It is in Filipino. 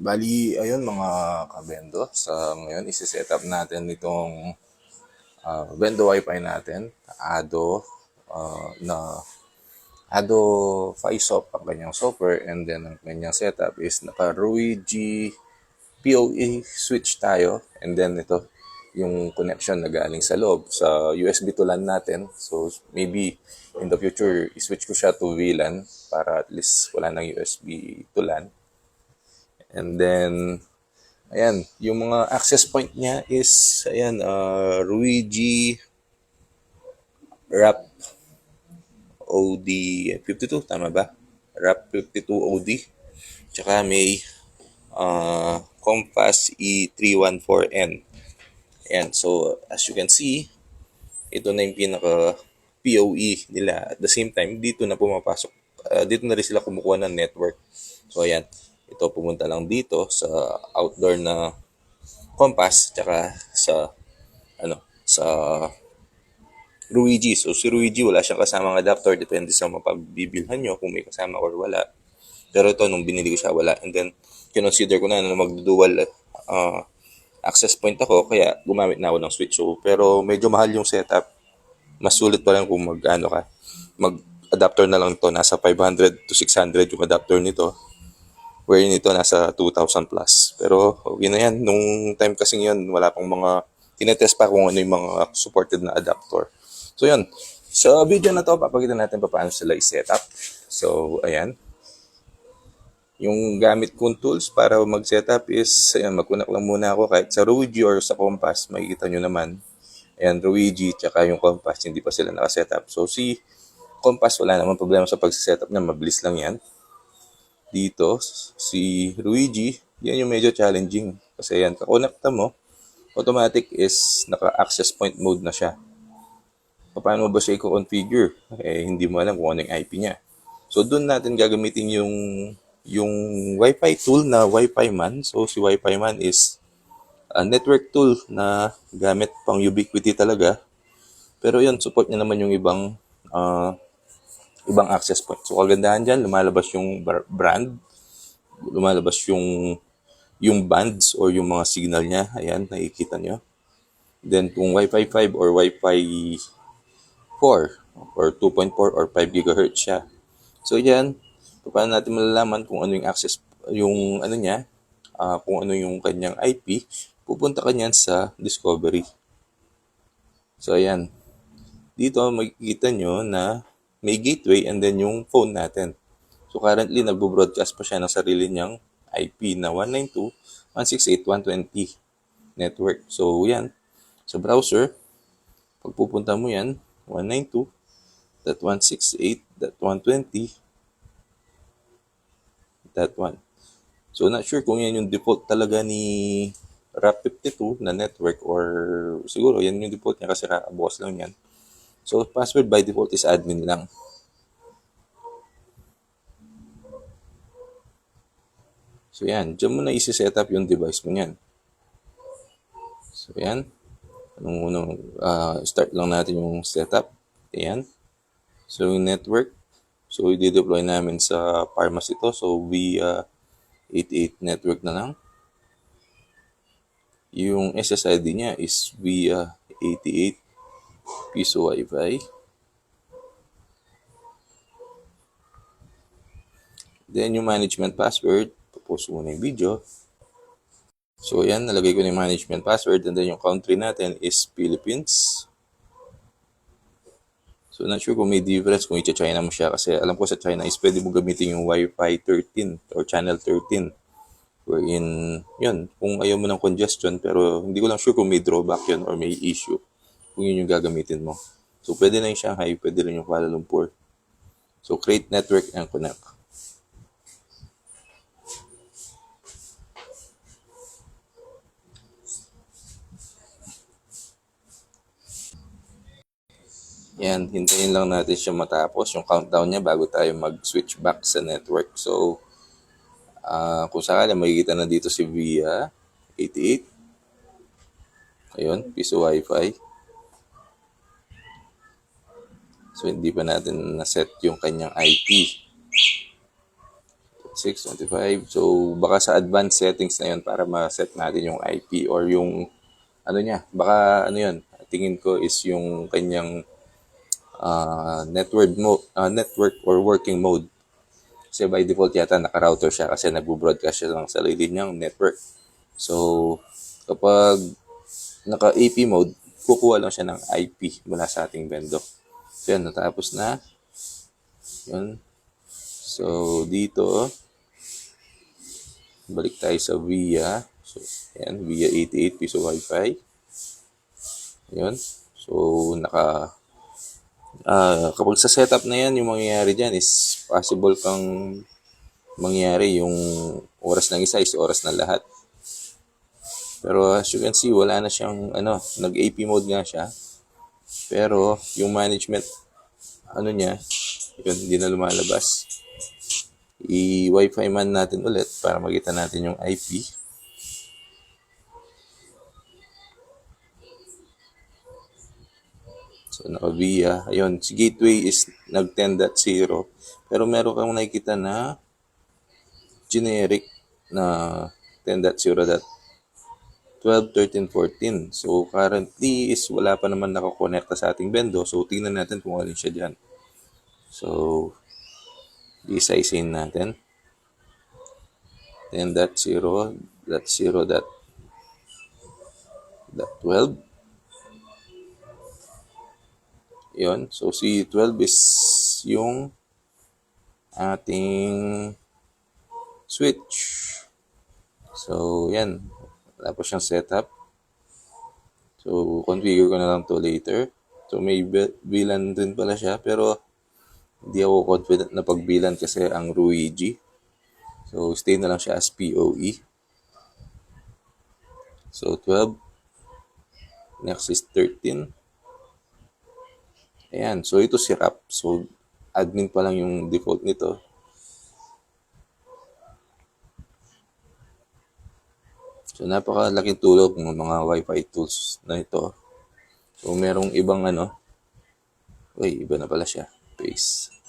Bali, ayun mga kabendo, sa ngayon isi-set up natin itong uh, Bendo Wi-Fi natin, Ado, uh, na Ado Faisop ang kanyang software and then ang kanyang setup is naka Ruigi PoE switch tayo and then ito yung connection na galing sa loob sa USB to LAN natin. So maybe in the future i-switch ko siya to VLAN para at least wala nang USB to LAN. And then ayan, yung mga access point niya is ayan uh, Ruigi RAP OD52 tama ba? RAP 52 OD. Tsaka may uh, Compass E314N. Ayan, so as you can see, ito na yung pinaka PoE nila. At the same time, dito na pumapasok, uh, dito na rin sila kumukuha ng network. So ayan, ito pumunta lang dito sa outdoor na compass, tsaka sa, ano, sa Ruigi. So si Ruigi, wala siyang kasamang adapter, depende sa mapagbibilhan nyo kung may kasama or wala. Pero ito, nung binili ko siya, wala. And then, kinonsider ko na na mag-dual uh, access point ako, kaya gumamit na ako ng switch. So, pero medyo mahal yung setup. Mas sulit pa lang kung mag, ano ka, mag-adapter na lang to Nasa 500 to 600 yung adapter nito. Wherein ito nasa 2,000 plus. Pero, okay na yan. Nung time kasing yun, wala pang mga, tinetest pa kung ano yung mga supported na adapter. So, yun. Sa video na to, papakita natin pa paano sila i-setup. So, ayan yung gamit kong tools para mag-setup is, ayan, magkunak lang muna ako kahit sa Ruigi or sa Compass, makikita nyo naman. Ayan, Ruigi, tsaka yung Compass, hindi pa sila nakasetup. So, si Compass, wala naman problema sa pag-setup niya, mabilis lang yan. Dito, si Ruigi, yan yung medyo challenging. Kasi yan, kakonekta mo, automatic is naka-access point mode na siya. Paano ba siya i-configure? Eh, hindi mo alam kung ano yung IP niya. So, doon natin gagamitin yung yung Wi-Fi tool na Wi-Fi Man. So, si Wi-Fi Man is a network tool na gamit pang ubiquity talaga. Pero yun, support niya naman yung ibang uh, ibang access point. So, kagandahan dyan, lumalabas yung brand, lumalabas yung yung bands or yung mga signal niya. Ayan, nakikita nyo. Then, kung Wi-Fi 5 or Wi-Fi 4 or 2.4 or 5 GHz siya. So, yan, paano natin malalaman kung ano yung access, yung ano niya, uh, kung ano yung kanyang IP, pupunta ka niyan sa discovery. So, ayan. Dito, makikita nyo na may gateway and then yung phone natin. So, currently, nagbo-broadcast pa siya ng sarili niyang IP na 192.168.120 network. So, yan. Sa browser, pagpupunta mo yan, 192.168.120 that one. So, not sure kung yan yung default talaga ni RAP52 na network or siguro yan yung default niya kasi kakabukas lang yan. So, password by default is admin lang. So, yan. Diyan mo na isi-set up yung device mo yan. So, yan. Anong unang uh, start lang natin yung setup. Ayan. So, yung network. So, i-deploy namin sa pharmacy to. So, via 88 network na lang. Yung SSID niya is via 88 piso Wi-Fi. Then, yung management password, popost muna yung video. So, yan, nalagay ko na yung management password. And then, yung country natin is Philippines. So, not sure kung may difference kung i-China mo siya kasi alam ko sa China is pwede mo gamitin yung Wi-Fi 13 or channel 13. Wherein, yun, kung ayaw mo ng congestion pero hindi ko lang sure kung may drawback yun or may issue kung yun yung gagamitin mo. So, pwede na yung Shanghai, pwede rin yung Kuala Lumpur. So, create network and connect. Yan, hintayin lang natin siya matapos yung countdown niya bago tayo mag-switch back sa network. So, uh, kung sakali makikita na dito si Via 88. Ayun, piso wifi. So, hindi pa natin na-set yung kanyang IP. 192.168.6.25. So, baka sa advanced settings na yun para ma-set natin yung IP or yung ano niya. Baka ano yun, tingin ko is yung kanyang ah, network mode, network or working mode. Kasi by default yata naka-router siya kasi nagbo-broadcast siya sa sarili niyang network. So, kapag naka-AP mode, kukuha lang siya ng IP mula sa ating vendor. Yan, natapos na. Yun. So, dito, balik tayo sa VIA. So, yan, VIA 88 piso Wi-Fi. Yun. So, naka, ah kapag sa setup na yan, yung mangyayari dyan is possible kang mangyari yung oras ng isa is oras ng lahat. Pero as you can see, wala na siyang, ano, nag-AP mode nga siya. Pero, yung management, ano niya, yun, hindi na lumalabas. I-Wi-Fi man natin ulit para makita natin yung IP. So, naka-via. Ayun, si gateway is nag 10.0. Pero meron kang nakikita na generic na 10.0 12, 13, 14. So, currently is wala pa naman nakakonekta sa ating bendo. So, tingnan natin kung alin siya dyan. So, isa-isayin natin. 10.0, dot 0, dot, dot 12. Yun. So, si 12 is yung ating switch. So, yan. Wala pa siyang setup. So, configure ko na lang to later. So, may bi- bilan din pala siya. Pero, hindi ako confident na pagbilan kasi ang Ruigi. So, stay na lang siya as POE. So, 12. Next is 13. Ayan. So, ito si Rap. So, admin pa lang yung default nito. So, napakalaking tulog ng mga Wi-Fi tools na ito. So, merong ibang ano. Uy, iba na pala siya. Peace.